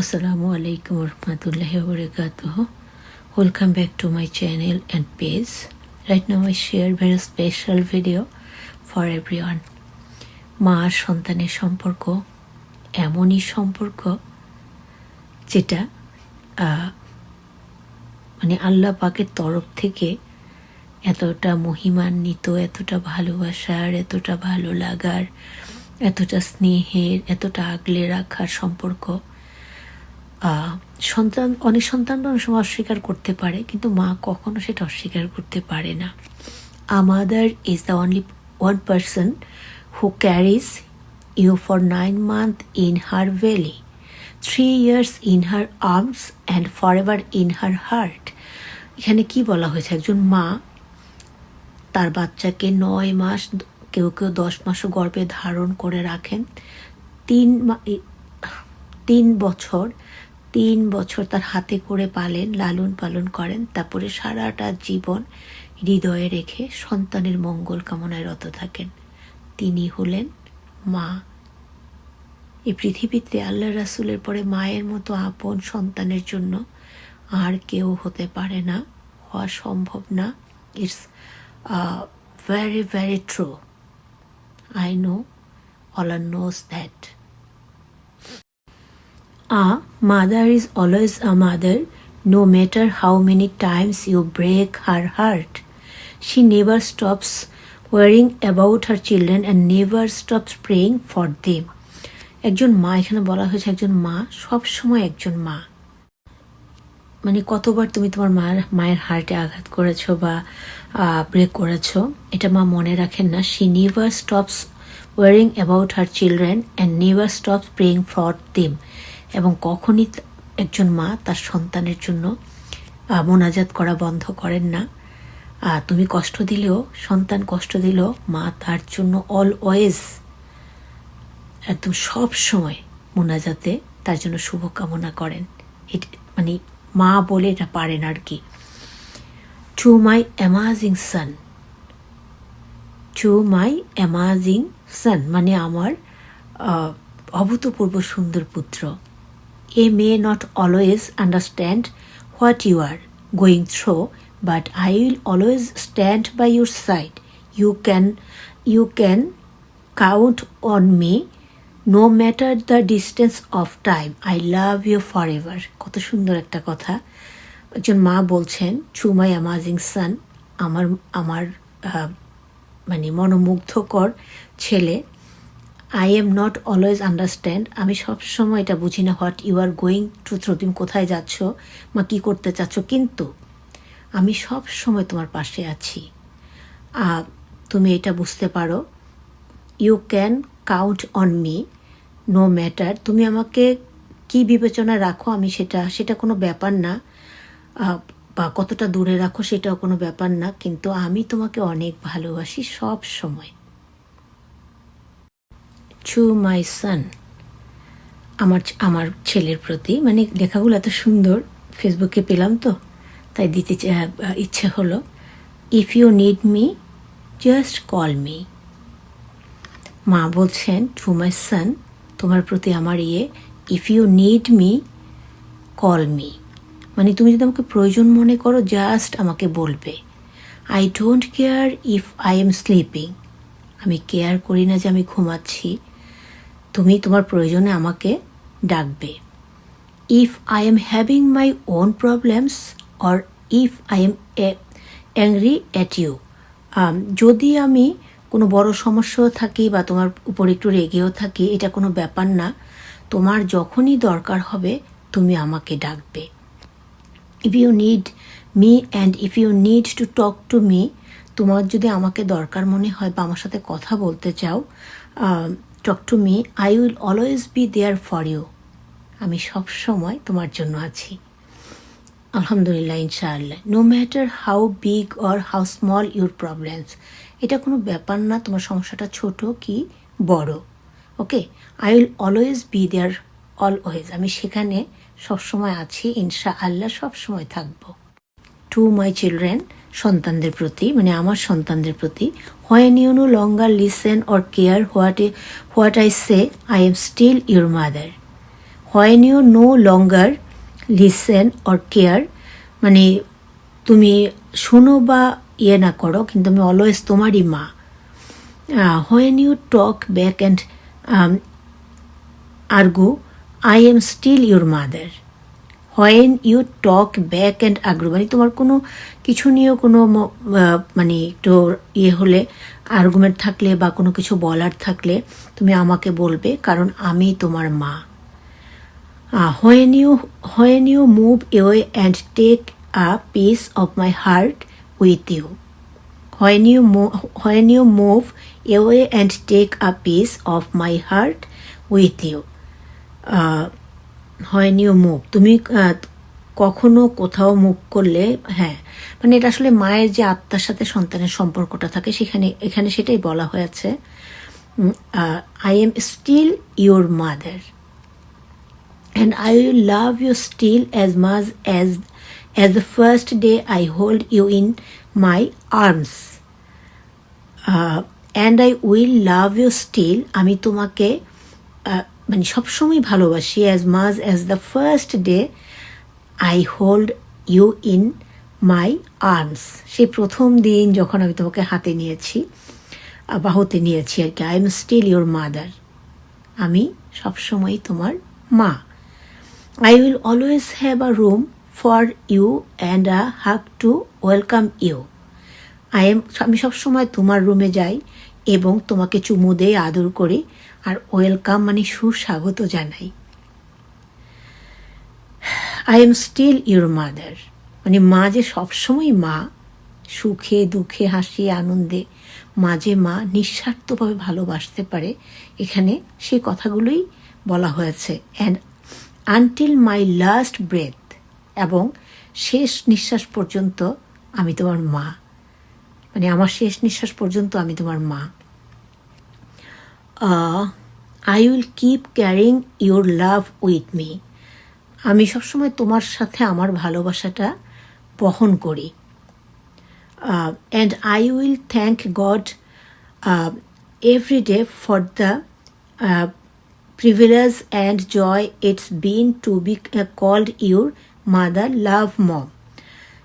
আসসালামু আলাইকুম রহমতুল্লাহ বরকাত welcome back to my channel and page right now I share very special video for everyone মা আর সন্তানের সম্পর্ক, এমনই সম্পর্ক যেটা মানে আল্লাহ পাকের তরফ থেকে এতটা মহিমান্বিত, এতটা ভালোবাসার, এতটা ভালো লাগার, এতটা স্নেহের, এতটা আগলে রাখার সম্পর্ক সন্তান অনেক সন্তান অনেক সময় অস্বীকার করতে পারে, কিন্তু মা কখনো সেটা অস্বীকার করতে পারে না। A mother is the only one person who carries you for nine month in her belly three years in her arms and forever in her heart এখানে কি বলা হয়েছে? একজন মা তার বাচ্চাকে নয় মাস, কেউ কেউ দশ মাসও গর্ভে ধারণ করে রাখেন। তিন তিন বছর তিন বছর তার হাতে করে পালেন, লালন পালন করেন, তারপরে সারাটা জীবন হৃদয়ে রেখে সন্তানের মঙ্গল কামনায় রত থাকেন। তিনি হলেন মা। এই পৃথিবীতে আল্লাহ রাসুলের পরে মায়ের মতো আপন সন্তানের জন্য আর কেউ হতে পারে না, হওয়া সম্ভব না। It's very very true I know all R knows that A mother is always a mother, no matter how many times you break her heart. She never stops worrying about her children and never stops praying for them. একজন মা এখানে বলা হয়েছে একজন মা সব সময় একজন মা মানে কতবার তুমি তোমার মায়ের মায়ের হার্টে আঘাত করেছ বা ব্রেক করেছ এটা মা মনে রাখেন না she never stops worrying about her children and never stops praying for them এবং কখনই একজন মা তার সন্তানের জন্য মোনাজাত করা বন্ধ করেন না। তুমি কষ্ট দিলেও, সন্তান কষ্ট দিলেও মা তার জন্য অলওয়েজ একদম সব সময় মোনাজাতে তার জন্য শুভকামনা করেন। এট মানে মা বলে এটা পারেন আর কি। To my amazing son to my amazing son মানে আমার অভূতপূর্ব সুন্দর পুত্র। A may not always understand what you are going through but I will always stand by your side you can you can count on me no matter the distance of time I love you forever কত সুন্দর একটা কথা। একজন মা বলছেন true মাই amazing সান আমার আমার মানে মনোমুগ্ধকর ছেলে I am not always understand আমি সবসময় এটা বুঝি না what you are going to through তুমি কোথায় যাচ্ছ বা কী করতে চাচ্ছ। কিন্তু আমি সব সময় তোমার পাশে আছি। তুমি এটা বুঝতে পারো। You can count on me no matter তুমি আমাকে কি বিবেচনা রাখো আমি সেটা সেটা কোনো ব্যাপার না। বা কতটা দূরে রাখো সেটাও কোনো ব্যাপার না। কিন্তু আমি তোমাকে অনেক ভালোবাসি সব সময়। টু মাই সান আমার আমার ছেলের প্রতি মানে লেখাগুলো এত সুন্দর ফেসবুকে পেলাম তো, তাই দিতে চা- ইচ্ছে হলো। If you need me just call me মা বলছেন টু মাই সান তোমার প্রতি আমার ইয়ে if you need me call me মানে তুমি যদি আমাকে প্রয়োজন মনে করো জাস্ট আমাকে বলবে। I don't care if I am sleeping আমি কেয়ার করি না যে আমি ঘুমাচ্ছি। তুমি তোমার প্রয়োজনে আমাকে ডাকবে। If I am having my own problems or if I am angry at you যদি আমি কোনো বড় সমস্যাও থাকি বা তোমার উপর একটু রেগেও থাকি, এটা কোনো ব্যাপার না। তোমার যখনই দরকার হবে, তুমি আমাকে ডাকবে। If you need me and if you need to talk to me তোমার যদি আমাকে দরকার মনে হয় বা আমার সাথে কথা বলতে চাও talk to me I will always be there for you আমি সব সময় তোমার জন্য আছি। আলহামদুলিল্লাহ, ইনশাআল্লাহ। No matter how big or how small your problems এটা কোনো ব্যাপার না, তোমার সমস্যাটা ছোট কি বড়। Okay I will always be there always আমি সেখানে সবসময় আছি ইনশা আল্লাহ সবসময় থাকব। টু মাই চিলড্রেন সন্তানদের প্রতি মানে আমার সন্তানদের প্রতি। When you no longer listen or care what a what I say I am still your mother when you no longer listen or care মানে তুমি শোনো বা ইয়ে না করো, কিন্তু আমি অলওয়েজ তোমারই মা। When you talk back and argue I am still your mother when you talk back and আগ্রু মানে তোমার কোনো কিছু নিয়েও কোনো মানে একটু ইয়ে হলে আর্গুমেন্ট থাকলে বা কোনো কিছু বলার থাকলে তুমি আমাকে বলবে, কারণ আমি তোমার মা। When you when you move away and take a piece of my heart with you when you move when you move and take take piece of my heart with with হয়নিও মুখ। তুমি কখনো কোথাও মুখ করলে হ্যাঁ মানে এটা আসলে মায়ের যে আত্মার সাথে সন্তানের সম্পর্কটা থাকে, সেখানে, এখানে সেটাই বলা হয়েছে। I am still your mother and I will love you still as much as as the first day I hold you in my arms and I will love you still আমি তোমাকে মানে সবসময় ভালোবাসি as much as the first day I hold you in my arms সেই প্রথম দিন যখন আমি তোমাকে হাতে নিয়েছি বা হতে নিয়েছি আর কি I am still your mother আমি সবসময় তোমার মা। I will always have a room for you and a hug to welcome you I am আমি সবসময় তোমার রুমে যাই এবং তোমাকে চুমু দিয়ে আদর করি আর ওয়েলকাম মানে সুস্বাগত জানাই। I am still your mother মানে মা যে সবসময় মা, সুখে, দুঃখে, হাসি, আনন্দে মাঝে মা নিঃস্বার্থভাবে ভালোবাসতে পারে। এখানে সেই কথাগুলোই বলা হয়েছে। And until my last breath এবং শেষ নিঃশ্বাস পর্যন্ত আমি তোমার মা। মানে আমার শেষ নিঃশ্বাস পর্যন্ত আমি তোমার মা। I will keep carrying your love with me আমি সবসময় তোমার সাথে আমার ভালোবাসাটা বহন করি। And I will thank God every day for the privilege and joy it's been to uh, called your mother love mom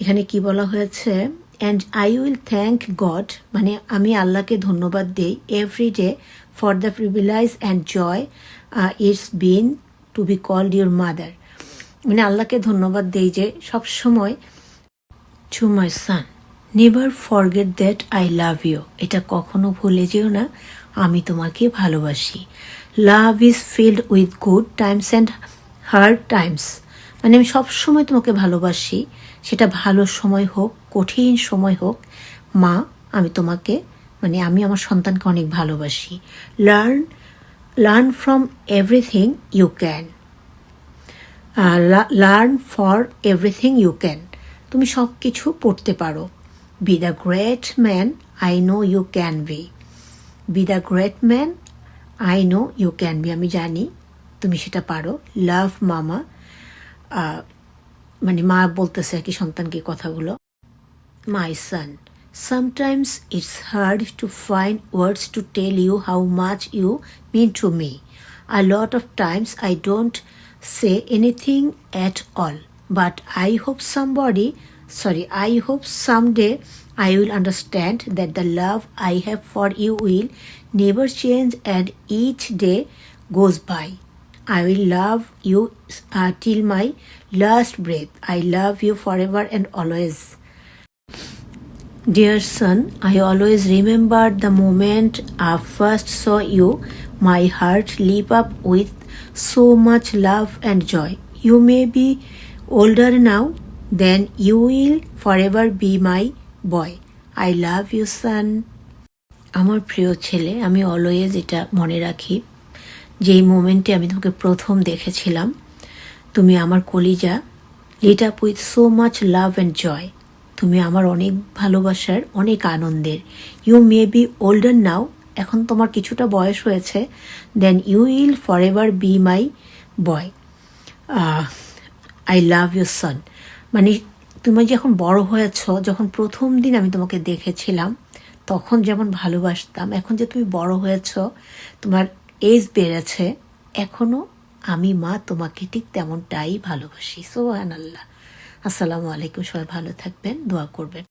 এখানে কি বলা হয়েছে? And I will thank God মানে আমি আল্লাহকে ধন্যবাদ দিই every day for the privilege and joy it's been to be called your mother মানে আল্লাহকে ধন্যবাদ দেই যে সব সময় to my son never forget that I love you এটা কখনো ভুলে যেও না, আমি তোমাকে ভালোবাসি। Love is filled with good times and hard times মানে আমি সবসময় তোমাকে ভালোবাসি। সেটা ভালো সময় হোক, কঠিন সময় হোক, মা, আমি তোমাকে মানে আমি আমার সন্তানকে অনেক ভালোবাসি। Learn learn from everything you can learn for everything you can তুমি সব কিছু পড়তে পারো। Be the great man I know you can be be the great man I know you can be আমি জানি তুমি সেটা পারো। লাভ মামা মানে মা বলতেছে আর কি সন্তানকে কথাগুলো। My son sometimes it's hard to find words to tell you how much you mean to me I lot of times I don't say anything at all but I hope somebody sorry I hope someday I will understand that the love I have for you will never change and each day goes by I will love you uh, till my last breath. I love you forever and always. Dear son, I always remember the moment I first saw you. My heart leap up with so much love and joy. You may be older now, then you will forever be my boy. I love you, son. আমার প্রিয় ছেলে আমি always এটা মনে রাখি যেই মোমেন্টে আমি তোমাকে প্রথম দেখেছিলাম, তুমি আমার কলিজা lit up with so much love and joy তুমি আমার অনেক ভালোবাসার, অনেক আনন্দের। You may be older now এখন তোমার কিছুটা বয়স হয়েছে then you will forever be my boy I love your son মানে তুমি যখন বড় হয়েছ, যখন প্রথম দিন আমি তোমাকে দেখেছিলাম, তখন যেমন ভালোবাসতাম, এখন যে তুমি বড় হয়েছ, তোমার এজ বেড়েছে এখনও আমি মা তোমাকে ঠিক তেমনটাই ভালোবাসি। সোহান আল্লাহ আসসালামু আলাইকুম, সবাই ভালো থাকবেন, দোয়া করবেন।